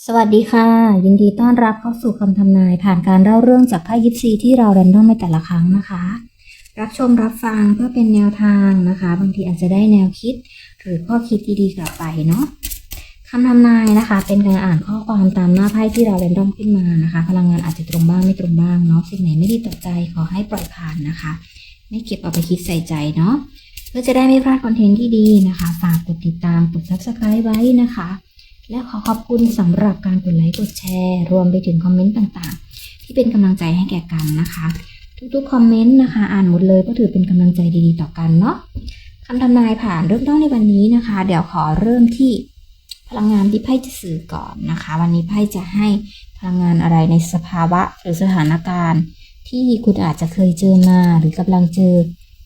สวัสดีค่ะ ยินดีต้อนรับเข้าสู่คำทำนายผ่านการเล่าเรื่องจากไพ่ยิปซีที่เราแรนดอมในแต่ละครั้งนะคะ รับชมรับฟังเพื่อเป็นแนวทางนะคะ บางทีอาจจะได้แนวคิด หรือข้อคิดดีๆกลับไปเนาะคำทำนายนะคะ เป็นการอ่านข้อความตามหน้าไพ่ที่เราแรนดอมขึ้นมานะคะ พลังงานอาจจะตรงบ้างไม่ตรงบ้างเนาะสิ่งไหนไม่ดีต่อใจขอให้ปล่อยผ่านนะคะ ไม่เก็บเอาไปคิดใส่ใจเนาะเพื่อจะได้ไม่พลาดคอนเทนต์ที่ดีนะคะฝากกดติดตามกด subscribe ไว้นะคะ และขอขอบคุณสำหรับการกดไลค์กดแชร์ รวมไปถึงคอมเมนต์ต่างๆ ที่เป็นกำลังใจให้แก่กันนะคะ ทุกๆคอมเมนต์นะคะ อ่านหมดเลยก็ถือเป็นกำลังใจดีๆ ต่อกันเนาะคำทำนายผ่านเริ่มต้นในวันนี้นะคะ เดี๋ยวขอเริ่มที่พลังงานที่ไพ่จะสื่อก่อนนะคะ วันนี้ไพ่จะให้พลังงานอะไรในสภาวะหรือสถานการณ์ ที่คุณอาจจะเคยเจอมาหรือกำลังเจอ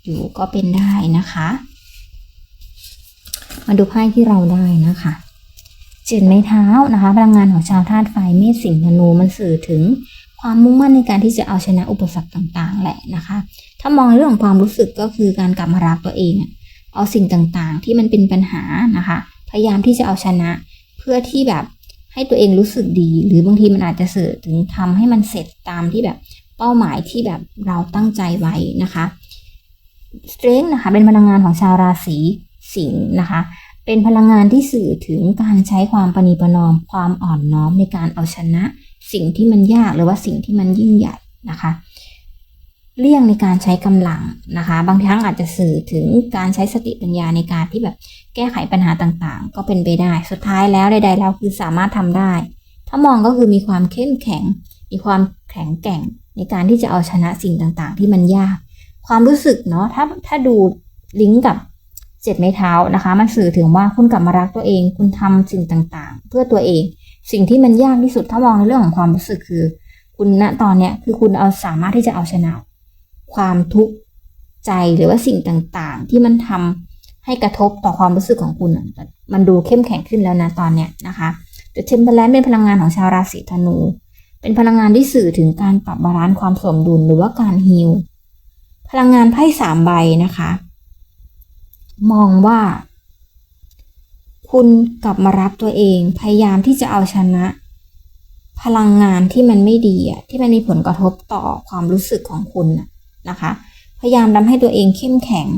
อยู่ก็เป็นได้นะคะ มาดูไพ่ที่เราได้นะคะ จ็ดไม้เท้านะคะ พลังงานของชาวธาตุไฟเมษสิงห์ธนูมันสื่อถึงความมุ่งมั่นในการที่จะเอาชนะอุปสรรคต่างๆ แหละนะคะ ถ้ามองเรื่องของความรู้สึกก็คือการกลับมารักตัวเอง เอาสิ่งต่างๆ ที่มันเป็นปัญหานะคะ พยายามที่จะเอาชนะ เพื่อที่แบบให้ตัวเองรู้สึกดี หรือบางทีมันอาจจะสื่อถึงทำให้มันเสร็จตามที่แบบเป้าหมายที่แบบเราตั้งใจไว้นะคะ strength นะคะเป็นพลังงานของชาวราศีสิงห์นะคะ เป็นพลังงานที่สื่อถึงการใช้ความประนีประนอม ความอ่อนน้อมในการเอาชนะ สิ่งที่มันยากหรือว่าสิ่งที่มันยิ่งใหญ่นะคะเลี่ยงในการใช้กำลังนะคะ บางครั้งอาจจะสื่อถึงการใช้สติปัญญาในการที่แบบแก้ไขปัญหาต่างๆ ก็เป็นไปได้ สุดท้ายแล้วใดๆแล้วคือสามารถทำได้ ถ้ามองก็คือมีความเข้มแข็ง มีความแข็งแกร่งในการที่จะเอาชนะสิ่งต่างๆ ที่มันยาก ความรู้สึกเนาะถ้าถ้าดูลิงก์กับ เจ็ดไม้เท้านะคะ มันสื่อถึงว่าคุณกลับมารักตัวเอง คุณทำสิ่งต่างๆ เพื่อตัวเอง สิ่งที่มันยากที่สุดถ้ามองในเรื่องของความรู้สึกคือ คุณณตอนเนี้ยคือคุณเอาสามารถที่จะเอาชนะ ความทุกข์ใจหรือว่าสิ่งต่างๆ ที่มันทำให้กระทบต่อความรู้สึกของคุณ มันดูเข้มแข็งขึ้นแล้วนะตอนเนี้ยนะคะ The Temperance เป็นพลังงานของชาวราศีธนู เป็นพลังงานที่สื่อถึงการปรับบาลานซ์ความสมดุลหรือว่าการฮีลพลังงานไพ่สามใบนะคะ มองว่า คุณกลับมารักตัวเอง พยายามที่จะเอาชนะ พลังงานที่มันไม่ดีอะที่มันมีผลกระทบต่อความรู้สึกของคุณนะคะ พยายามทำให้ตัวเองเข้มแข็ง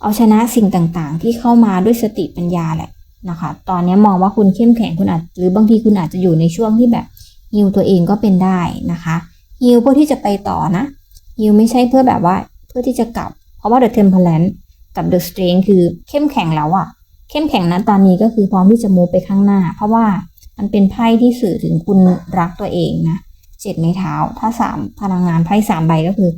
เอาชนะสิ่งต่างๆ ที่เข้ามาด้วยสติปัญญาแหละนะคะ ตอนนี้มองว่าคุณเข้มแข็งคุณอาจ หรือบางทีคุณอาจจะอยู่ในช่วงที่แบบฮิวตัวเองก็เป็นได้นะคะฮิวเพื่อที่จะไปต่อนะฮิวไม่ใช่เพื่อแบบว่า เพื่อที่จะกลับ ราะว่า The Temperance กับ The Strength คือเข้มแข็งแล้วอะเข้มแข็งนะตอนนี้ก็คือพร้อมที่จะมูไปข้างหน้า เพราะว่ามันเป็นไพ่ที่สื่อถึงคุณรักตัวเองนะเจ็ดไม้เท้า ถ้าสามพลังงานไพ่สามใบก็คือ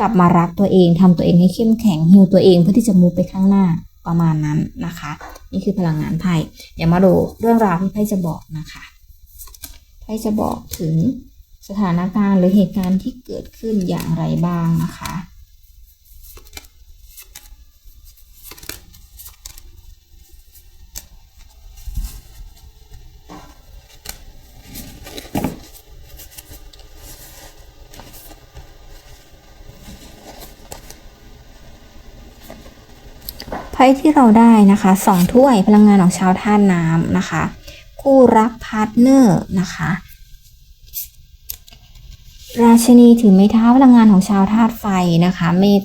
กลับมารักตัวเองทำตัวเองให้เข้มแข็งฮิวตัวเองเพื่อที่จะมูไปข้างหน้าประมาณนั้นนะคะ นี่คือพลังงานไพ่เดี๋ยวมาดูเรื่องราวที่ไพ่จะบอกนะคะไพ่จะบอกถึงสถานการณ์หรือเหตุการณ์ที่เกิดขึ้นอย่างไรบ้างนะคะ ไพ่ที่เราได้นะคะสองถ้วยพลังงานของชาวธาตุน้ำนะคะ คู่รักพาร์ทเนอร์นะคะ ราชนีถือไม้เท้าพลังงานของชาวธาตุไฟนะคะ เมษ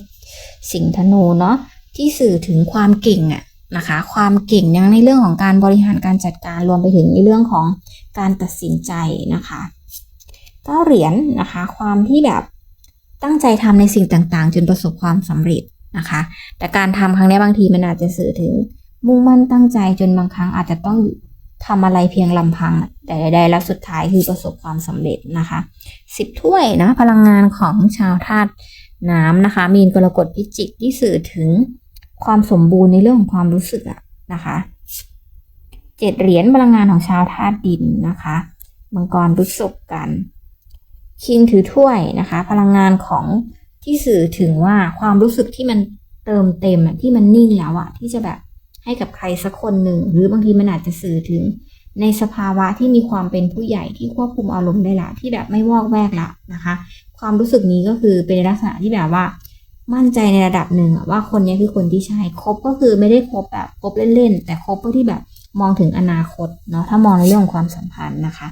สิงธนูเนาะที่สื่อถึงความเก่งอะนะคะ ความเก่งยังในเรื่องของการบริหารการจัดการรวมไปถึงในเรื่องของการตัดสินใจนะคะก้าเหรียญนะคะ ความที่แบบตั้งใจทำในสิ่งต่างๆ จนประสบความสำเร็จ นะคะ แต่การทำครั้งนี้บางทีมันอาจจะสื่อถึงมุ่งมั่นตั้งใจจนบางครั้งอาจจะต้องทำอะไรเพียงลำพัง แต่ใดๆแล้วสุดท้ายคือประสบความสำเร็จนะคะสิบถ้วยนะพลังงานของชาวธาตุน้ำนะคะ มีนกรกฎพิจิกที่สื่อถึงความสมบูรณ์ในเรื่องของความรู้สึกอะนะคะเจ็ดเหรียญพลังงานของชาวธาตุดินนะคะมังกรรุษกกันคิงถือถ้วยนะคะ พลังงานของ ที่สื่อถึงว่าความรู้สึกที่มันเติมเต็มอะที่มันนิ่งแล้วอะที่จะแบบให้กับใครสักคนหนึ่ง หรือบางทีมันอาจจะสื่อถึงในสภาวะที่มีความเป็นผู้ใหญ่ที่ควบคุมอารมณ์ได้ละ ที่แบบไม่วอกแวกละนะคะ ความรู้สึกนี้ก็คือเป็นลักษณะที่แบบว่า มั่นใจในระดับหนึ่งว่าคนนี้คือคนที่ใช่คบก็คือไม่ได้คบแบบคบเล่นๆแต่คบเพื่อที่แบบมองถึงอนาคตเนาะถ้ามองในเรื่องของความสัมพันธ์นะคะ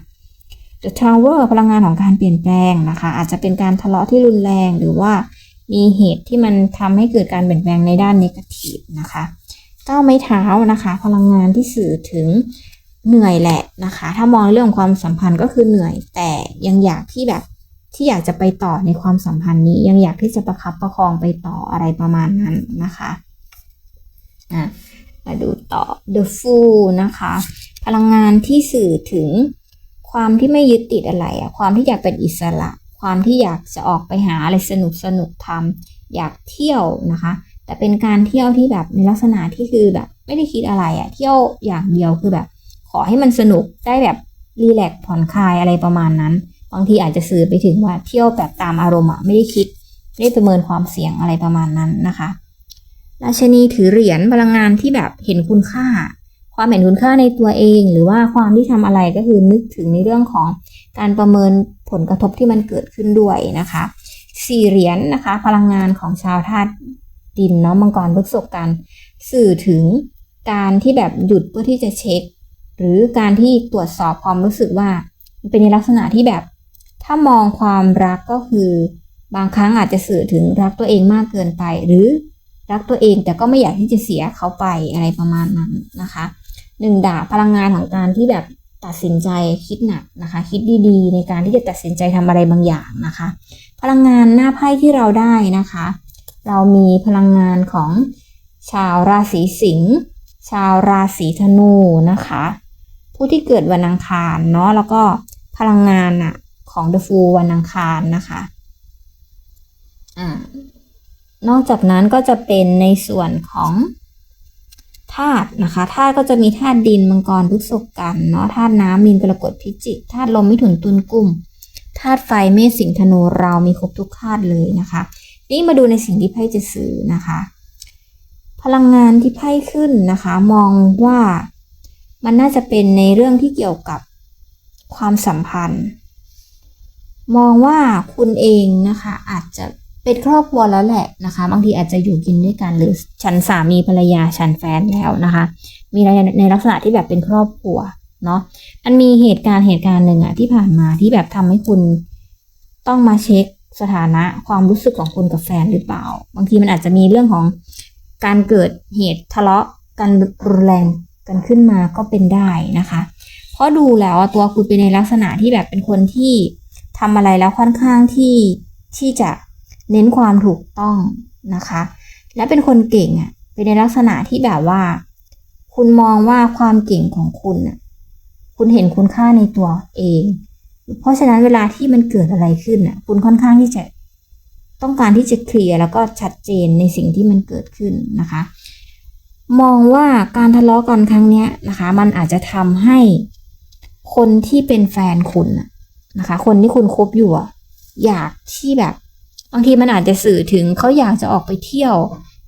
The Tower พลังงานของการเปลี่ยนแปลงนะคะ อาจจะเป็นการทะเลาะที่รุนแรงหรือว่ามีเหตุที่มันทำให้เกิดการเปลี่ยนแปลงในด้านนิกทีฟนะคะก้าวไม้เท้านะคะ พลังงานที่สื่อถึงเหนื่อยแหละนะคะ ถ้ามองเรื่องของความสัมพันธ์ก็คือเหนื่อย แต่ยังอยากที่แบบที่อยากจะไปต่อในความสัมพันธ์นี้ ยังอยากที่จะประคับประคองไปต่ออะไรประมาณนั้นนะคะอะมาดูต่อ The Fool นะคะ พลังงานที่สื่อถึง ความที่ไม่ยึดติดอะไรอะความที่อยากเป็นอิสระ ความที่อยากจะออกไปหาอะไรสนุกสนุกทำอยากเที่ยวนะคะ แต่เป็นการเที่ยวที่แบบในลักษณะที่คือแบบไม่ได้คิดอะไรอะเที่ยวอย่างเดียวคือแบบ ขอให้มันสนุกได้แบบรีแลกผ่อนคลายอะไรประมาณนั้น บางทีอาจจะสื่อไปถึงว่าเที่ยวแบบตามอารมณ์อะไม่ได้คิดไม่ได้ประเมินความเสี่ยงอะไรประมาณนั้นนะคะราชนีถือเหรียญพลังงานที่แบบเห็นคุณค่า ความเห็นคุณค่าในตัวเอง หรือว่าความที่ทำอะไรก็คือนึกถึงในเรื่องของการประเมินผลกระทบที่มันเกิดขึ้นด้วยนะคะสี่เหรียญนะคะ พลังงานของชาวธาตุดินเนาะมังกรพฤษภกัน สื่อถึงการที่แบบหยุดเพื่อที่จะเช็ค หรือการที่ตรวจสอบความรู้สึกว่า เป็นในลักษณะที่แบบถ้ามองความรักก็คือบางครั้งอาจจะสื่อถึงรักตัวเองมากเกินไป หรือรักตัวเองแต่ก็ไม่อยากที่จะเสียเขาไปอะไรประมาณนั้นนะคะ หนึ่งดาบพลังงานของการที่แบบตัดสินใจคิดหนักนะคะ คิดดีๆ ในการที่จะตัดสินใจทำอะไรบางอย่างนะคะ พลังงานหน้าไพ่ที่เราได้นะคะ เรามีพลังงานของชาวราศีสิงห์ชาวราศีธนูนะคะ ผู้ที่เกิดวันอังคารเนาะแล้วก็พลังงานอะของ The Fool วันอังคารนะคะอ่านอกจากนั้นก็จะเป็นในส่วนของ ธาตุนะคะธาตุก็จะมีธาตุดินมังกรพฤษภกันเนาะธาตุน้ำมีนกรกฎพิจิกธาตุลมมิถุนตุลกุมธาตุไฟเมษสิงธนูเรามีครบทุกธาตุเลยนะคะ นี่มาดูในสิ่งที่ไพ่จะสื่อนะคะ พลังงานที่ไพ่ขึ้นนะคะ มองว่ามันน่าจะเป็นในเรื่องที่เกี่ยวกับความสัมพันธ์ มองว่าคุณเองนะคะอาจจะ เป็นครอบครัวแล้วแหละนะคะ บางทีอาจจะอยู่กินด้วยกันหรือฉันสามีภรรยาฉันแฟนแล้วนะคะ มีอะไรในลักษณะที่แบบเป็นครอบครัวเนาะมันมีเหตุการณ์เหตุการณ์หนึ่งอะที่ผ่านมาที่แบบทำให้คุณต้องมาเช็คสถานะความรู้สึกของคุณกับแฟนหรือเปล่า บางทีมันอาจจะมีเรื่องของการเกิดเหตุทะเลาะกันรุนแรงกันขึ้นมาก็เป็นได้นะคะ เพราะดูแล้วตัวคุณเป็นในลักษณะที่แบบเป็นคนที่ทำอะไรแล้วค่อนข้างที่ที่จะ เน้นความถูกต้องนะคะ และเป็นคนเก่งอะเป็นในลักษณะที่แบบว่า คุณมองว่าความเก่งของคุณอะคุณเห็นคุณค่าในตัวเอง เพราะฉะนั้นเวลาที่มันเกิดอะไรขึ้นอะคุณค่อนข้างที่จะต้องการที่จะเคลียร์แล้วก็ชัดเจนในสิ่งที่มันเกิดขึ้นนะคะ มองว่าการทะเลาะกันครั้งนี้นะคะ มันอาจจะทำให้คนที่เป็นแฟนคุณนะคะ คนที่คุณคบอยู่อยากที่แบบ บางทีมันอาจจะสื่อถึงเขาอยากจะออกไปเที่ยว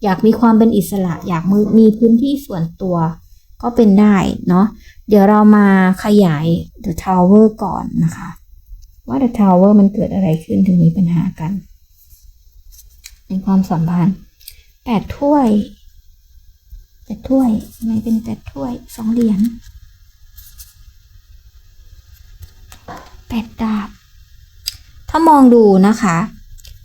อยากมีความเป็นอิสระ อยากมีพื้นที่ส่วนตัว ก็เป็นได้เนาะเดี๋ยวเรามาขยาย The Tower ก่อนนะคะ ว่า The Tower มันเกิดอะไรขึ้นถึงมีปัญหากันในความสัมพันธ์แปดถ้วยแปดถ้วยทำไมเป็นแปดถ้วยสองเหรียญแปดดาบ ถ้ามองดูนะคะ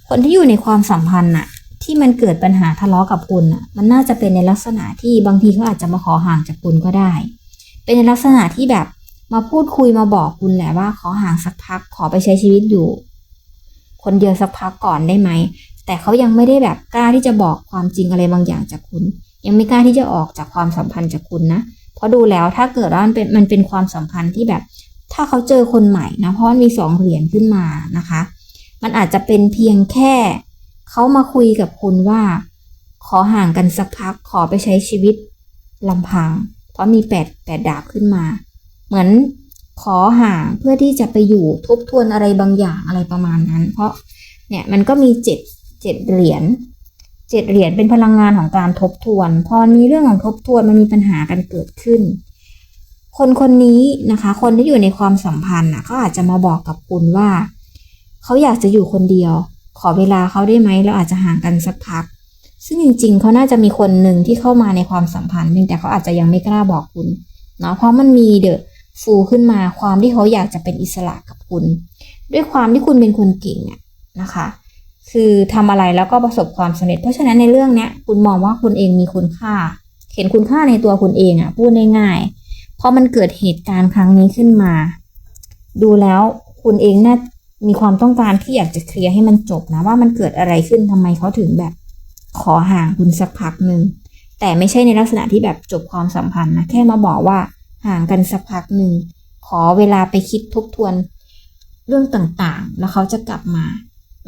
คนที่อยู่ในความสัมพันธ์น่ะ ที่มันเกิดปัญหาทะเลาะกับคุณน่ะ มันน่าจะเป็นในลักษณะที่บางทีเขาอาจจะมาขอห่างจากคุณก็ได้ เป็นในลักษณะที่แบบมาพูดคุยมาบอกคุณแหละว่าขอห่างสักพักขอไปใช้ชีวิตอยู่ คนเดียวสักพักก่อนได้ไหม แต่เขายังไม่ได้แบบกล้าที่จะบอกความจริงอะไรบางอย่างจากคุณ ยังไม่กล้าที่จะออกจากความสัมพันธ์จากคุณนะเพราะดูแล้วถ้าเกิดว่ามันเป็นมันเป็นความสัมพันธ์ที่แบบ ถ้าเขาเจอคนใหม่นะเพราะมันมีสองเหรียญขึ้นมานะคะ มันอาจจะเป็นเพียงแค่ เขามาคุยกับคุณว่า ขอห่างกันสักพักขอไปใช้ชีวิตลำพัง เพราะมีแปดแปดดาบขึ้นมา เหมือนขอห่างเพื่อที่จะไปอยู่ทบทวนอะไรบางอย่างอะไรประมาณนั้น เพราะเนี่ยมันก็มีเจ็ดเจ็ดเหรียญเจ็ดเหรียญเป็นพลังงานของการทบทวน พอมีเรื่องของทบทวนมันมีปัญหากันเกิดขึ้น คนคนนี้นะคะ คนที่อยู่ในความสัมพันธ์น่ะเขาอาจจะมาบอกกับคุณว่า เขาอยากจะอยู่คนเดียว ขอเวลาเขาได้ไหมเราอาจจะห่างกันสักพัก ซึ่งจริงๆ เขาน่าจะมีคนหนึ่งที่เข้ามาในความสัมพันธ์เพียงแต่เขาอาจจะยังไม่กล้าบอกคุณเนาะเพราะมันมีเดอะฟูขึ้นมาความที่เขาอยากจะเป็นอิสระกับคุณ ด้วยความที่คุณเป็นคนเก่งอะนะคะ คือทำอะไรแล้วก็ประสบความสำเร็จ เพราะฉะนั้นในเรื่องเนี้ยคุณมองว่าคุณเองมีคุณค่า เห็นคุณค่าในตัวคุณเองอะพูดง่ายๆพอมันเกิดเหตุการณ์ครั้งนี้ขึ้นมา ดูแล้วคุณเองน่า มีความต้องการที่อยากจะเคลียร์ให้มันจบนะว่ามันเกิดอะไรขึ้นทำไมเขาถึงแบบ ขอห่างคุณสักพักหนึ่งแต่ไม่ใช่ในลักษณะที่แบบจบความสัมพันธ์นะแค่มาบอกว่าห่างกันสักพักหนึ่งขอเวลาไปคิดทบทวนเรื่องต่างๆ แล้วเขาจะกลับมา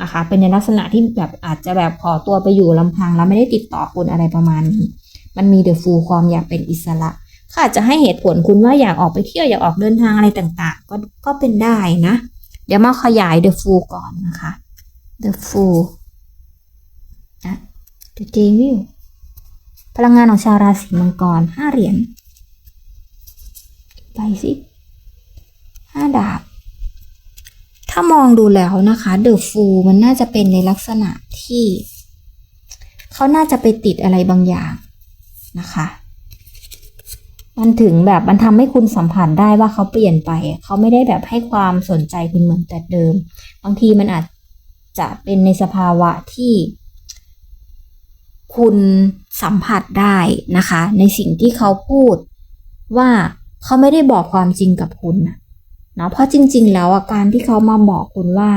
นะคะ เป็นในลักษณะที่แบบอาจจะแบบขอตัวไปอยู่ลำพังแล้วไม่ได้ติดต่อคุณอะไรประมาณนี้ มันมีเดอะฟูความอยากเป็นอิสระเขาอาจจะให้เหตุผลคุณว่าอยากออกไปเที่ยวอยากออกเดินทางอะไรต่างๆ ก็ก็เป็นได้นะ เดี๋ยวมาขยาย The Fool ก่อนนะคะ The Fool นะ The Devil พลังงานของชาวราศีมังกรห้าเหรียญไปสิห้าดาบ ถ้ามองดูแล้วนะคะ The Fool มันน่าจะเป็นในลักษณะที่ เขาน่าจะไปติดอะไรบางอย่างนะคะ มันถึงแบบมันทำให้คุณสัมผัสได้ว่าเขาเปลี่ยนไปเขาไม่ได้แบบให้ความสนใจคุณเหมือนแต่เดิม บางทีมันอาจจะเป็นในสภาวะที่ คุณสัมผัสได้นะคะ ในสิ่งที่เขาพูดว่าเขาไม่ได้บอกความจริงกับคุณนะเนาะเพราะจริง ๆ แล้วอาการที่เขามาบอกคุณว่า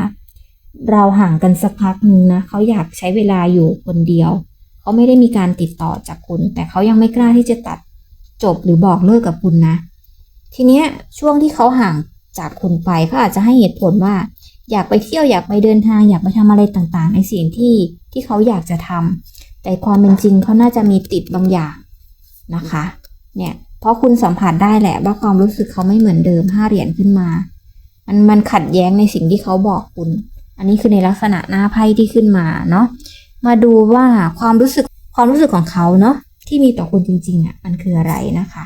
เราห่างกันสักพักหนึ่งนะเขาอยากใช้เวลาอยู่คนเดียว เขาไม่ได้มีการติดต่อจากคุณ แต่เขายังไม่กล้าที่จะตัด จบหรือบอกเลิกกับคุณนะ ทีเนี้ยช่วงที่เขาห่างจากคุณไปเขาอาจจะให้เหตุผลว่า อยากไปเที่ยวอยากไปเดินทางอยากไปทำอะไรต่างๆ ในสิ่งที่ที่เขาอยากจะทำแต่ความเป็นจริงเขาน่าจะมีติดบางอย่างนะคะ เนี่ยเพราะคุณสัมผัสได้แหละว่าความรู้สึกเขาไม่เหมือนเดิมห้าเหรียญขึ้นมา มันมันขัดแย้งในสิ่งที่เขาบอกคุณ อันนี้คือในลักษณะหน้าไพ่ที่ขึ้นมาเนาะมาดูว่าความรู้สึกความรู้สึกของเขาเนาะ ที่มีต่อคุณจริงๆอะมันคืออะไรนะคะ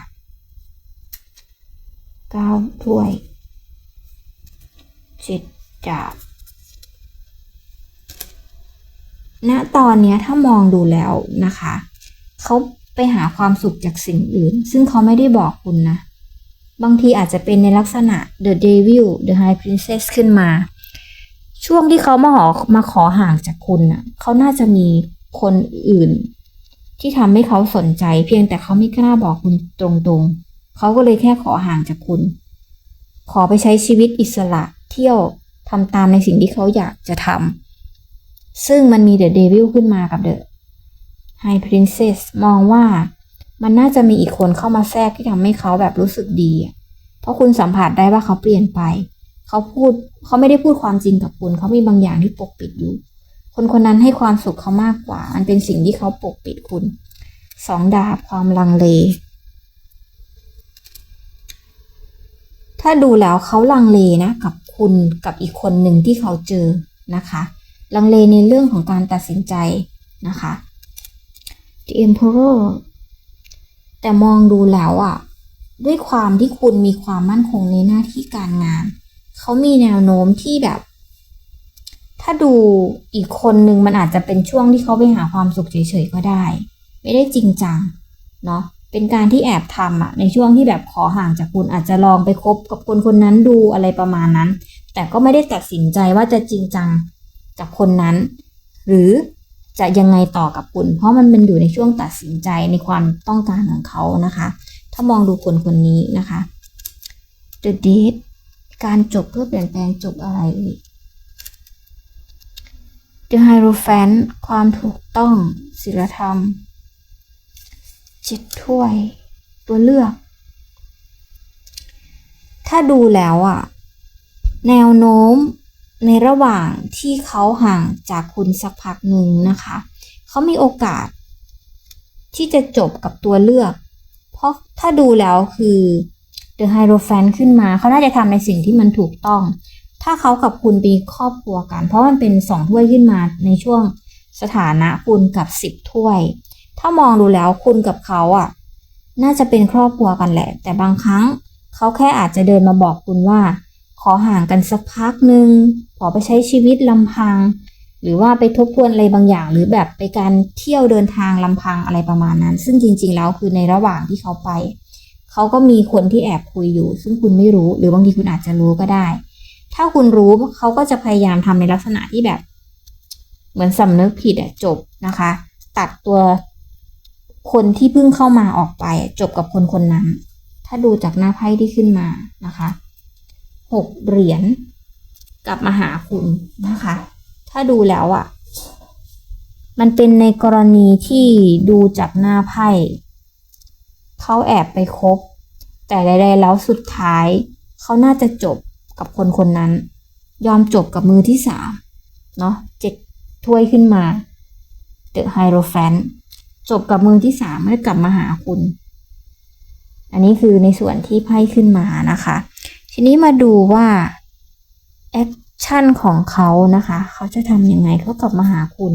เก้าถ้วยเจ็ดดาบณตอนนี้ถ้ามองดูแล้วนะคะเขาไปหาความสุขจากสิ่งอื่น ซึ่งเขาไม่ได้บอกคุณนะ บางทีอาจจะเป็นในลักษณะ The Devil The High Princess ขึ้นมา ช่วงที่เขามาขอมาขอห่างจากคุณน่ะเขาน่าจะมีคนอื่น ที่ทำให้เขาสนใจ เพียงแต่เขาไม่กล้าบอกคุณตรงๆ เขาก็เลยแค่ขอห่างจากคุณ ขอไปใช้ชีวิตอิสระเที่ยวทำตามในสิ่งที่เขาอยากจะทำซึ่งมันมีเดอะเดวิลขึ้นมากับเดอะไฮพรินเซสมองว่ามันน่าจะมีอีกคนเข้ามาแทรกที่ทำให้เขาแบบรู้สึกดี เพราะคุณสัมผัสได้ว่าเขาเปลี่ยนไป เขาพูดเขาไม่ได้พูดความจริงกับคุณ เขามีบางอย่างที่ปกปิดอยู่ คนคนนั้นให้ความสุขเขามากกว่า มันเป็นสิ่งที่เขาปกปิดคุณ สองดาบความลังเล ถ้าดูแล้วเขาลังเลนะกับคุณกับอีกคนหนึ่งที่เขาเจอนะคะ ลังเลในเรื่องของการตัดสินใจนะคะ The Emperor แต่มองดูแล้วอะ่ะ ด้วยความที่คุณมีความมั่นคงในหน้าที่การงาน เขามีแนวโน้มที่แบบ ถ้าดูอีกคนนึงมันอาจจะเป็นช่วงที่เขาไปหาความสุขเฉยๆก็ได้ ไม่ได้จริงจังเนาะเป็นการที่แอบทำอะในช่วงที่แบบขอห่างจากคุณอาจจะลองไปคบกับคนคนนั้นดูอะไรประมาณนั้น แต่ก็ไม่ได้ตัดสินใจว่าจะจริงจังกับคนนั้น หรือจะยังไงต่อกับคุณ เพราะมันเป็นอยู่ในช่วงตัดสินใจในความต้องการของเขานะคะ ถ้ามองดูคนคนนี้นะคะ The Date การจบเพื่อเปลี่ยนแปลงจบอะไรอ่ย The Hierophant ความถูกต้องศีลธรรมเจ็ดถ้วย ตัวเลือก ถ้าดูแล้วอะแนวโน้มในระหว่างที่เขาห่างจากคุณสักพักหนึ่งนะคะ เขามีโอกาส ที่จะจบกับตัวเลือก เพราะถ้าดูแล้วคือ The Hierophant ขึ้นมา เขาน่าจะทำในสิ่งที่มันถูกต้อง ถ้าเขากับคุณเป็นครอบครัวกัน เพราะมันเป็นสองถ้วยขึ้นมาในช่วงสถานะคุณกับสิบถ้วย ถ้ามองดูแล้วคุณกับเขาอะ น่าจะเป็นครอบครัวกันแหละ แต่บางครั้งเขาแค่อาจจะเดินมาบอกคุณว่า ขอห่างกันสักพักหนึ่งขอไปใช้ชีวิตลำพัง หรือว่าไปทบทวนอะไรบางอย่าง หรือแบบไปการเที่ยวเดินทางลำพังอะไรประมาณนั้น ซึ่งจริง ๆ แล้วคือในระหว่างที่เขาไป เขเขาก็มีคนที่แอบคุยอยู่ ซึ่งคุณไม่รู้ หรือบางทีคุณอาจจะรู้ก็ได้ ถ้าคุณรู้เขาก็จะพยายามทำในลักษณะที่แบบ เหมือนสำนึกผิดอะจบนะคะ ตัดตัวคนที่เพิ่งเข้ามาออกไป จบกับคนคนนั้น ถ้าดูจากหน้าไพ่ที่ขึ้นมานะคะหกเหรียญกลับมาหาคุณนะคะ ถ้าดูแล้วอะมันเป็นในกรณีที่ดูจากหน้าไพ่เขาแอบไปคบ แต่ใดๆแล้วสุดท้าย เขาน่าจะจบ กับคนคนนั้น ยอมจบกับมือที่สามเนาะเจ็ดถ้วยขึ้นมาเดอะไฮโรแฟนจบกับมือที่สามแล้วกลับมาหาคุณ อันนี้คือในส่วนที่ไพ่ขึ้นมานะคะ ทีนี้มาดูว่าแอคชั่นของเขานะคะ เขาจะทำยังไงเขากลับมาหาคุณ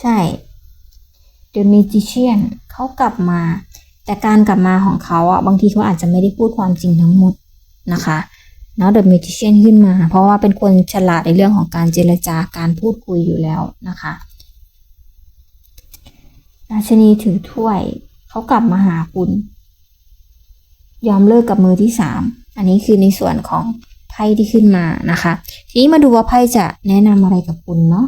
ใช่ The Magician เขากลับมา แต่การกลับมาของเขาอะบางทีเขาอาจจะไม่ได้พูดความจริงทั้งหมดนะคะเนาะ The Magician ขึ้นมา เพราะว่าเป็นคนฉลาดในเรื่องของการเจรจาการพูดคุยอยู่แล้วนะคะราชนีถือถ้วยเขากลับมาหาคุณ ยอมเลิกกับมือที่สามอันนี้คือในส่วนของไพ่ที่ขึ้นมานะคะ ทีนี้มาดูว่าไพ่จะแนะนำอะไรกับคุณเนาะ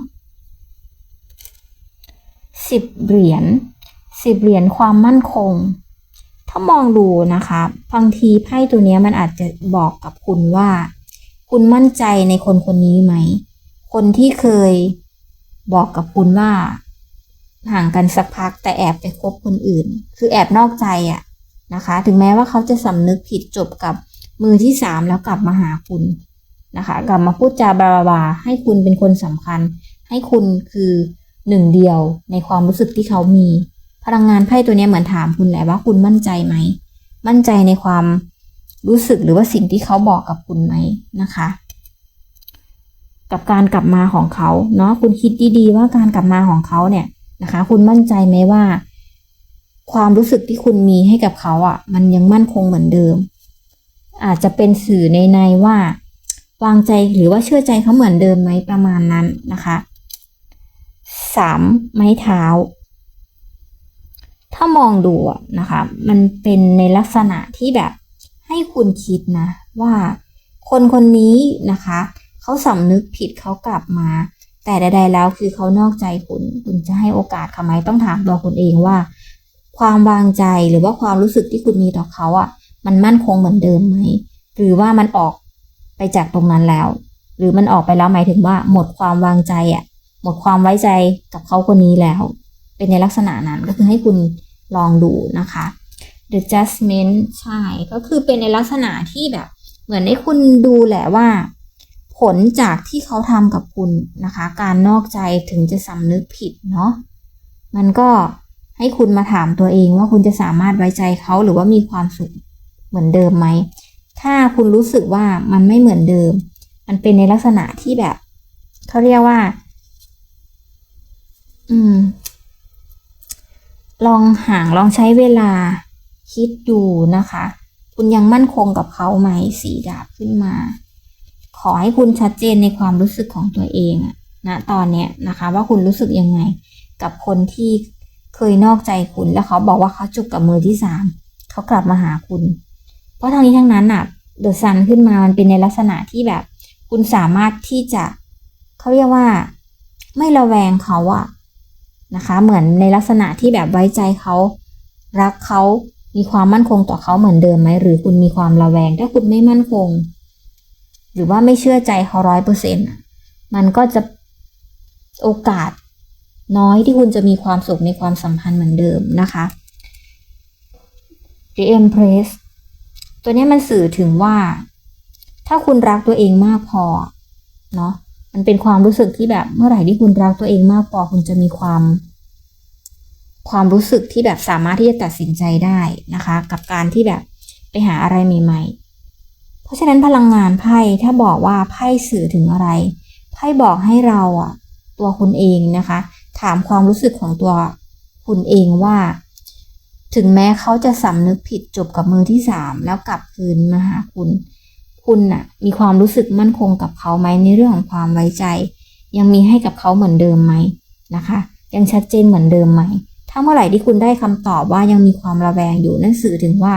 สิบเหรียญสิบเหรียญความมั่นคง ถ้ามองดูนะคะบางทีไพ่ตัวนี้มันอาจจะบอกกับคุณว่า คุณมั่นใจในคนคนนี้ไหม คนที่เคยบอกกับคุณว่า ห่างกันสักพักแต่แอบไปคบคนอื่น คือแอบนอกใจอะนะคะ ถึงแม้ว่าเขาจะสำนึกผิดจบกับมือที่สามแล้วกลับมาหาคุณนะคะ กลับมาพูดจาบาบาบาให้คุณเป็นคนสำคัญ ให้คุณคือหนึ่งเดียวในความรู้สึกที่เขามี พลังงานไพ่ตัวนี้เหมือนถามคุณแหละว่าคุณมั่นใจไหม มั่นใจในความรู้สึกหรือว่าสิ่งที่เขาบอกกับคุณไหมนะคะ กับการกลับมาของเขาเนาะคุณคิดดีๆว่าการกลับมาของเขาเนี่ยนะคะ คุณมั่นใจไหมว่า ความรู้สึกที่คุณมีให้กับเขาอะ่ะ มันยังมั่นคงเหมือนเดิม อาจจะเป็นสื่อในในว่าวางใจหรือว่าเชื่อใจเขาเหมือนเดิมไหมประมาณนั้นนะคะสามไม้เท้า ถ้ามองดูนะคะ มันเป็นในลักษณะที่แบบให้คุณคิดนะว่าคนคนนี้นะคะเขาสำนึกผิดเขากลับมา แต่ใดๆแล้วคือเขานอกใจคุณคุณจะให้โอกาสเขาไหมต้องถามตัวคุณเองว่า ความวางใจหรือว่าความรู้สึกที่คุณมีต่อเขาอะ มันมั่นคงเหมือนเดิมไหมหรือว่ามันออกไปจากตรงนั้นแล้ว หรือมันออกไปแล้วหมายถึงว่า หมดความวางใจอะ หมดความไว้ใจกับเขาคนนี้แล้ว เป็นในลักษณะนั้นก็คือให้คุณลองดูนะคะ The Judgment ใช่ก็คือเป็นในลักษณะที่แบบ เหมือนให้คุณดูแหละว่า ผลจากที่เขาทำกับคุณนะคะ การนอกใจถึงจะสำนึกผิดเนาะมันก็ให้คุณมาถามตัวเองว่าคุณจะสามารถไว้ใจเขาหรือว่ามีความสุขเหมือนเดิมไหม ถ้าคุณรู้สึกว่ามันไม่เหมือนเดิม มันเป็นในลักษณะที่แบบ เขาเรียกว่า อืม ลองห่างลองใช้เวลาคิดดูนะคะ คุณยังมั่นคงกับเขาไหมสีดาบขึ้นมา ขอให้คุณชัดเจนในความรู้สึกของตัวเองนะตอนเนี้ยนะคะ ว่าคุณรู้สึกยังไง กับคนที่เคยนอกใจคุณแล้วเขาบอกว่าเขาจุกกับมือที่สามเขากลับมาหาคุณ เพราะทั้งนี้ทั้งนั้นอะเดอะซันขึ้นมามันเป็นในลักษณะที่แบบ คุณสามารถที่จะเขาเรียกว่า ไม่ระแวงเขาอะ นะคะ เหมือนในลักษณะที่แบบไว้ใจเขารักเขามีความมั่นคงต่อเขาเหมือนเดิมไหมหรือคุณมีความระแวง ถ้าคุณไม่มั่นคง หรือว่าไม่เชื่อใจเขาร้อยเปอร์เซ็นต์มันก็จะโอกาสน้อยที่คุณจะมีความสุขในความสัมพันธ์เหมือนเดิมนะคะ The Empress ตัวนี้มันสื่อถึงว่า ถ้าคุณรักตัวเองมากพอเนาะ มันเป็นความรู้สึกที่แบบเมื่อไหร่ที่คุณรักตัวเองมากพอคุณจะมีความ ความรู้สึกที่แบบสามารถที่จะตัดสินใจได้นะคะ กับการที่แบบไปหาอะไรใหม่ ๆ เพราะฉะนั้นพลังงานไพ่ถ้าบอกว่าไพ่สื่อถึงอะไรไพ่บอกให้เราอะตัวคุณเองนะคะ ถามความรู้สึกของตัวคุณเองว่า ถึงแม้เขาจะสำนึกผิดจบกับมือที่สามแล้วกลับคืนมาหาคุณ คุณน่ะ มีความรู้สึกมั่นคงกับเขาไหมในเรื่องของความไว้ใจ ยังมีให้กับเขาเหมือนเดิมไหมนะคะ ยังชัดเจนเหมือนเดิมไหมถ้าเมื่อไหร่ที่คุณได้คำตอบว่ายังมีความระแวงอยู่นั่นสื่อถึงว่า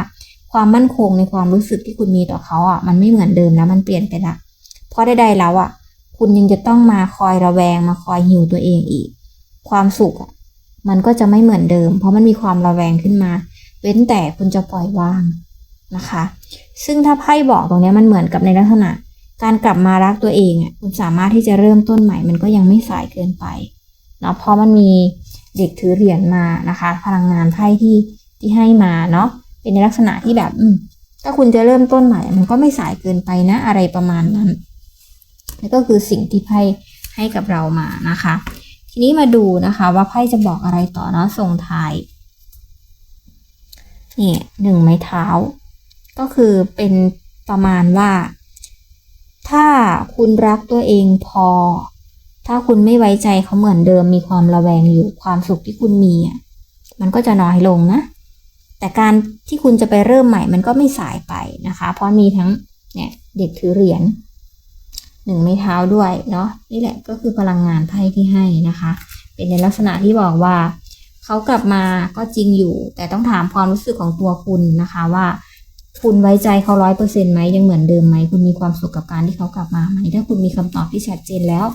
ความมั่นคงในความรู้สึกที่คุณมีต่อเขาอะมันไม่เหมือนเดิมแล้วมันเปลี่ยนไปละเพราะใดๆแล้วอะ คุณยังจะต้องมาคอยระแวงมาคอยหิวตัวเองอีก ความสุขอะมันก็จะไม่เหมือนเดิม เพราะมันมีความระแวงขึ้นมา เว้นแต่คุณจะปล่อยวาง นะคะ ซึ่งถ้าไพ่บอกตรงนี้มันเหมือนกับในลักษณะ การกลับมารักตัวเองอะคุณสามารถที่จะเริ่มต้นใหม่ มันก็ยังไม่สายเกินไปเนาะเพราะมันมีเด็กถือเหรียญมานะคะ พลังงานไพ่ที่ที่ให้มาเนาะเป็นในลักษณะที่แบบอืมถ้าคุณจะเริ่มต้นใหม่ มันก็ไม่สายเกินไปนะอะไรประมาณนั้นนั่นก็คือสิ่งที่ไพ่ให้กับเรามานะคะ ทีนี้มาดูนะคะว่าไพ่จะบอกอะไรต่อเนาะส่งท้ายนี่หนึ่งไม้เท้า ก็คือเป็นประมาณว่า ถ้าคุณรักตัวเองพอ ถ้าคุณไม่ไว้ใจเขาเหมือนเดิมมีความระแวงอยู่ความสุขที่คุณมีอะมันก็จะน้อยลงนะ แต่การที่คุณจะไปเริ่มใหม่มันก็ไม่สายไปนะคะ เพราะมีทั้งเนี่ยเด็กถือเหรียญหนึ่งไม้เท้าด้วยเนาะนี่แหละก็คือพลังงานไพ่ที่ให้นะคะ เป็นในลักษณะที่บอกว่า เขากลับมาก็จริงอยู่ แต่ต้องถามความรู้สึกของตัวคุณนะคะว่า คุณไว้ใจเขาร้อยเปอร์เซ็นต์ไหมยังเหมือนเดิมไหมคุณมีความสุขกับการที่เขากลับมาไหมถ้าคุณมีคำตอบที่ชัดเจนแล้ว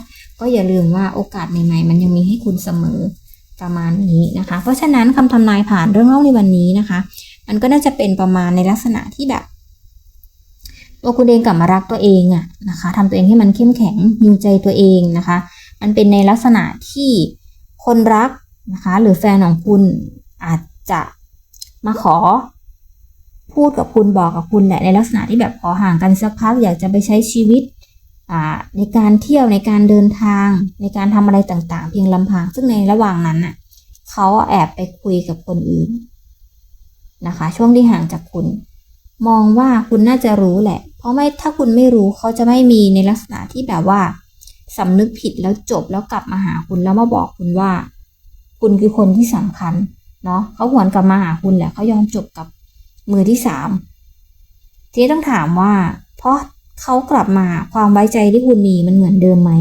ก็อย่าลืมว่าโอกาสใหม่ ๆ มันยังมีให้คุณเสมอประมาณนี้นะคะ เพราะฉะนั้นคำทำนายผ่านเรื่องเล่าในวันนี้นะคะ มันก็น่าจะเป็นประมาณในลักษณะที่แบบตัวคุณเองกลับมารักตัวเองอะนะคะทำตัวเองให้มันเข้มแข็งยิวใจตัวเองนะคะ มันเป็นในลักษณะที่คนรักนะคะ หรือแฟนของคุณอาจจะมาขอ พูดกับคุณบอกกับคุณแหละในลักษณะที่แบบขอห่างกันสักพักอยากจะไปใช้ชีวิตในการเที่ยวในการเดินทาง ในการทำอะไรต่างๆ เพียงลำพัง ซึ่งในระหว่างนั้นน่ะเขาแอบไปคุยกับคนอื่นนะคะ ช่วงที่ห่างจากคุณ มองว่าคุณน่าจะรู้แหละ เพราะไม่ถ้าคุณไม่รู้เขาจะไม่มีในลักษณะที่แบบว่าสำนึกผิดแล้วจบแล้วกลับมาหาคุณแล้วมาบอกคุณว่า คุณคือคนที่สำคัญเนาะเขาหวนกลับมาหาคุณแหละเขายอมจบกับ มือที่สามทีนี้ต้องถามว่า เพราะเขากลับมาความไว้ใจที่คุณมีมันเหมือนเดิมไหม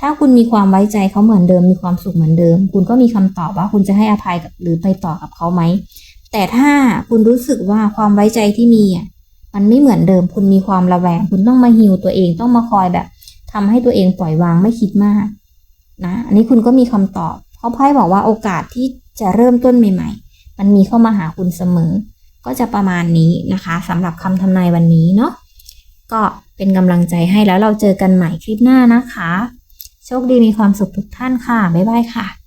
ถ้าคุณมีความไว้ใจเขาเหมือนเดิม มีความสุขเหมือนเดิม คุณก็มีคำตอบว่าคุณจะให้อภัยกับหรือไปต่อกับเขาไหม แต่ถ้าคุณรู้สึกว่าความไว้ใจที่มีอะมันไม่เหมือนเดิม คุณมีความระแวง คุณต้องมาฮิวตัวเองต้องมาคอยแบบทำให้ตัวเองปล่อยวางไม่คิดมากนะอันนี้คุณก็มีคำตอบเพราะไพ่บอกว่าโอกาสที่จะเริ่มต้นใหม่ ๆ มันมีเข้ามาหาคุณเสมอ ก็จะประมาณนี้นะคะสำหรับคำทำนายวันนี้เนาะก็เป็นกำลังใจให้แล้วเราเจอกันใหม่คลิปหน้านะคะ โชคดีมีความสุขทุกท่านค่ะ บ๊ายบายค่ะ